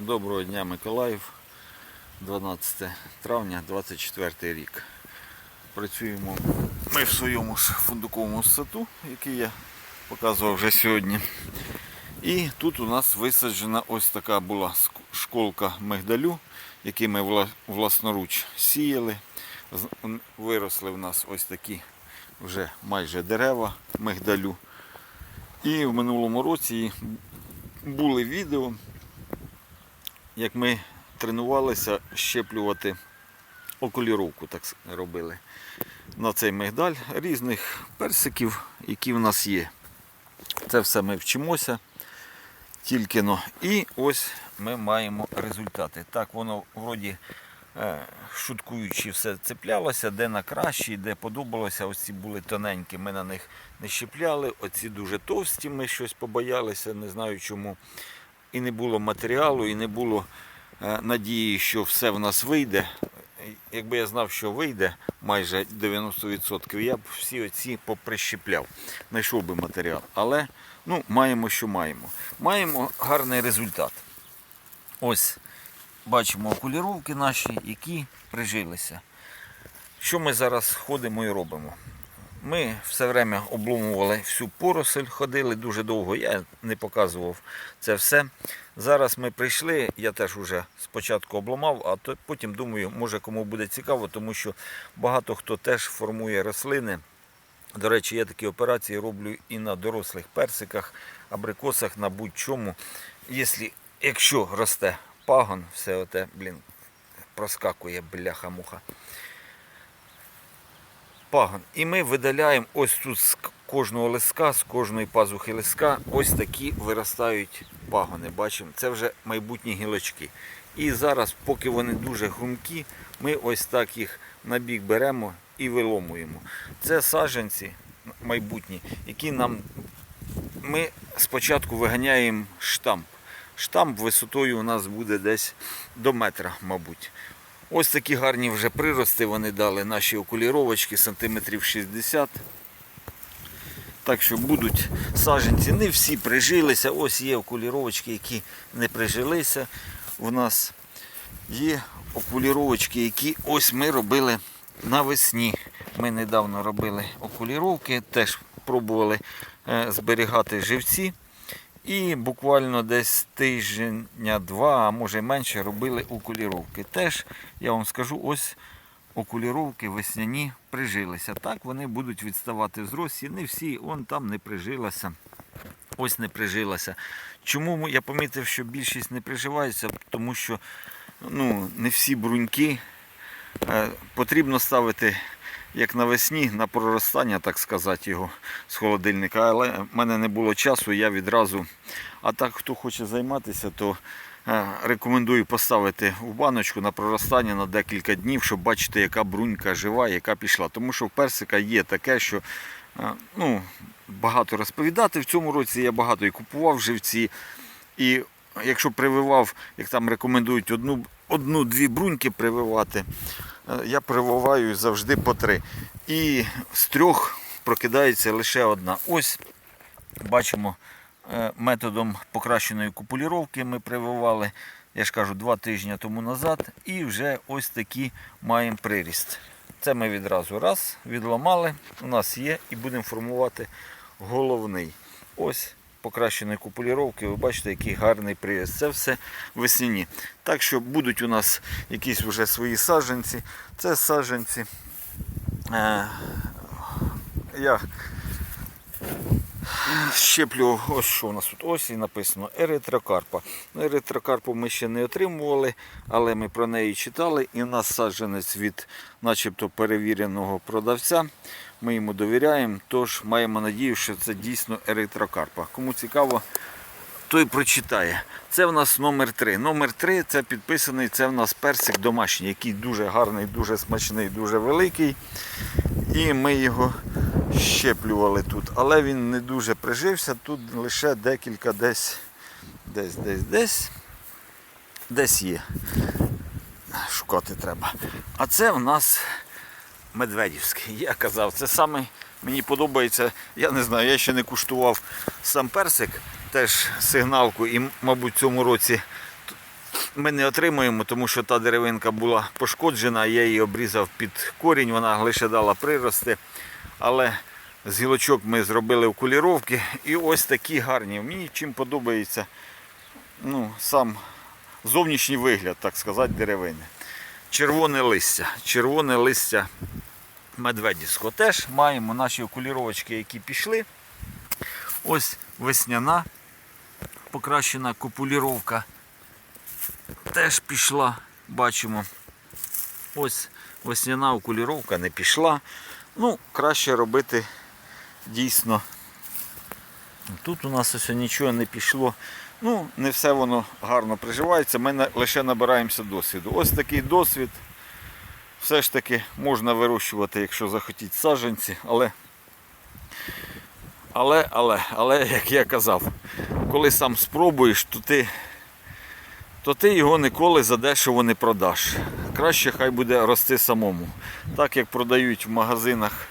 Доброго дня, Миколаїв. 12 травня 24 рік. Працюємо ми в своєму фундуковому саду, який я показував вже сьогодні. І тут у нас висаджена ось така була школка мигдалю, який ми власноруч сіяли. Виросли в нас ось такі вже майже дерева мигдалю. І в минулому році були відео, як ми тренувалися щеплювати окуліровку, так робили на цей мигдаль різних персиків, які в нас є. Це все ми вчимося тільки но. І ось ми маємо результати. Так, воно вроді е, шуткуючи все цеплялося, де на кращі, де подобалося. Ось ці були тоненькі, ми на них не щепляли. Оці дуже товсті, ми щось побоялися, не знаю чому. І не було матеріалу, і не було е, надії, що все в нас вийде. Якби я знав, що вийде майже 90%, я б всі оці поприщепляв, знайшов би матеріал. Але ну, маємо, що маємо. Маємо гарний результат. Ось бачимо окуліровки наші, які прижилися. Що ми зараз ходимо і робимо? Ми все время обломували всю поросель, ходили дуже довго, я не показував це все. Зараз ми прийшли, я теж вже спочатку обломав, а потім думаю, може кому буде цікаво, тому що багато хто теж формує рослини. До речі, я такі операції роблю і на дорослих персиках, абрикосах, на будь-чому. Якщо росте пагон, все оте, блін, проскакує бляха-муха пагон. І ми видаляємо ось тут з кожного листка, з кожної пазухи листка, ось такі виростають пагони. Бачимо, це вже майбутні гілочки. І зараз, поки вони дуже хрумкі, ми ось так їх на бік беремо і виломуємо. Це саджанці майбутні, які нам ми спочатку виганяємо штамп. Штамп висотою у нас буде десь до метра, мабуть. Ось такі гарні вже прирости вони дали наші окуліровочки сантиметрів 60. Так що будуть саджанці. Не всі прижилися. Ось є окуліровочки, які не прижилися. У нас є окуліровочки, які ось ми робили навесні. Ми недавно робили окуліровки, теж пробували е, зберігати живці. І буквально десь тижня-два, а може менше, робили окуліровки. Теж, я вам скажу, ось окуліровки весняні прижилися. Так вони будуть відставати в зрості. Не всі, он там не прижилася. Ось не прижилася. Чому я помітив, що більшість не приживається? Тому що ну, не всі бруньки е, потрібно ставити як навесні на проростання, так сказати, його з холодильника. Але в мене не було часу, я відразу. А так, хто хоче займатися, то е, рекомендую поставити в баночку на проростання на декілька днів, щоб бачити, яка брунька жива, яка пішла. Тому що в персика є таке, що е, ну, багато розповідати. В цьому році я багато і купував живці. І якщо прививав, як там рекомендують, одну, одну-дві бруньки прививати, я прививаю завжди по три. І з трьох прокидається лише одна. Ось бачимо е, методом покращеної купуліровки ми прививали, я ж кажу, два тижні тому назад. І вже ось такі маємо приріст. Це ми відразу раз відламали, у нас є і будемо формувати головний. Ось покращеної купуліровки, ви бачите, який гарний приріст. Це все весняні. Так що будуть у нас якісь вже свої саджанці. Це саджанці. Е, я щеплю, ось що у нас тут ось і написано еритрокарпа. Ну, еритрокарпу ми ще не отримували, але ми про неї читали. І у від начебто перевіреного продавця. Ми йому довіряємо, тож маємо надію, що це дійсно еритрокарпа. Кому цікаво, той прочитає. Це в нас номер 3. Номер 3 це підписаний, це в нас персик домашній, який дуже гарний, дуже смачний, дуже великий. І ми його щеплювали тут. Але він не дуже прижився. Тут лише декілька десь, десь, десь, десь, десь є. Шукати треба. А це в нас медведівський. Я казав, це саме мені подобається. Я не знаю, я ще не куштував сам персик, теж сигналку, і, мабуть, в цьому році ми не отримуємо, тому що та деревинка була пошкоджена, я її обрізав під корінь, вона лише дала прирости. Але з гілочок ми зробили окуліровки. І ось такі гарні. Мені чим подобається ну, сам зовнішній вигляд, так сказати, деревини. Червоне листя. Червоне листя медведівського. Теж маємо наші окуліровочки, які пішли. Ось весняна покращена копуліровка теж пішла, бачимо. Ось весняна окуліровка не пішла. Ну, краще робити дійсно. Тут у нас ось нічого не пішло. Ну, не все воно гарно приживається, ми лише набираємося досвіду. Ось такий досвід. Все ж таки можна вирощувати, якщо захотіть саджанці, але, але, але, але, як я казав, коли сам спробуєш, то ти, то ти його ніколи задешево не продаш. Краще хай буде рости самому. Так як продають в магазинах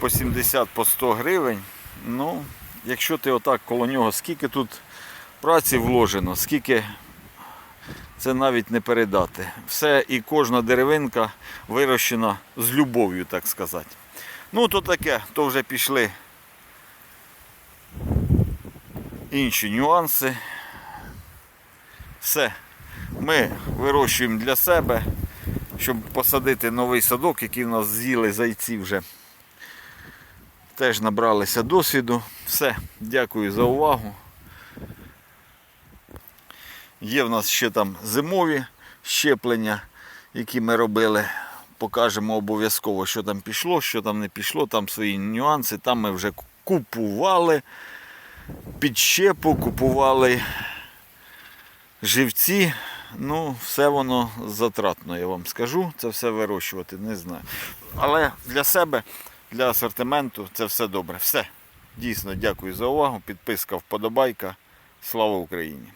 по 70 по 100 гривень, ну, якщо ти отак коло нього, скільки тут праці вложено, скільки це навіть не передати. Все і кожна деревинка вирощена з любов'ю, так сказати. Ну, то таке, то вже пішли інші нюанси. Все. Ми вирощуємо для себе, щоб посадити новий садок, який в нас з'їли зайці вже. Теж набралися досвіду. Все, дякую за увагу. Є в нас ще там зимові щеплення, які ми робили. Покажемо обов'язково, що там пішло, що там не пішло, там свої нюанси. Там ми вже купували підщепу, купували живці. Ну, все воно затратно, я вам скажу. Це все вирощувати, не знаю. Але для себе, для асортименту це все добре. Все. Дійсно, дякую за увагу. Підписка, вподобайка. Слава Україні!